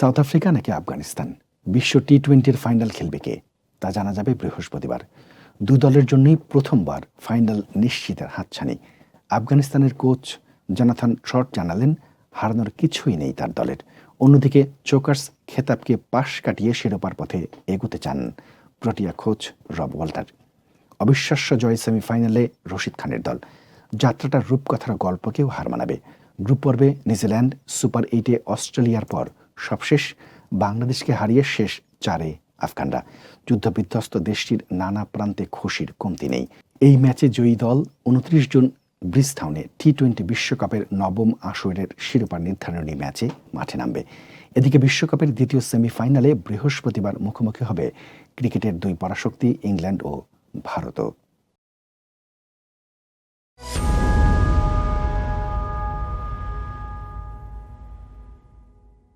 South Africa নাকি আফগানিস্তান? বিশ্ব টি টোয়েন্টির ফাইনাল খেলবে কে? তা জানা যাবে বৃহস্পতিবার। দু দলের জন্যই প্রথমবার ফাইনাল নিশ্চিতের হাতছানি। আফগানিস্তানের কোচ জনাথন শর্ট জানালেন, হারানোর কিছুই নেই তার দলের। অন্যদিকে চোকার্স খেতাবকে পাশ কাটিয়ে শিরোপার পথে এগোতে চান প্রোটিয়া কোচ রব ওয়াল্টার। অবিশ্বাস্য জয় সেমিফাইনালে রশিদ খানের দল। যাত্রাটার রূপকথার গল্পকেও হার মানাবে। গ্রুপ পর্বে নিউজিল্যান্ড সুপার এইটে অস্ট্রেলিয়ার পর সবশেষ বাংলাদেশকে হারিয়ে শেষ চারে আফগানরা। যুদ্ধবিধ্বস্ত দেশটির নানা প্রান্তে খুশির কমতি নেই। এই ম্যাচে জয়ী দল উনত্রিশ জুন ব্রিজটাউনে টি টোয়েন্টি বিশ্বকাপের নবম আসরের শিরোপা নির্ধারণী ম্যাচে মাঠে নামবে। এদিকে বিশ্বকাপের দ্বিতীয় সেমিফাইনালে বৃহস্পতিবার মুখোমুখি হবে ক্রিকেটের দুই পরাশক্তি, ইংল্যান্ড ও ভারতও।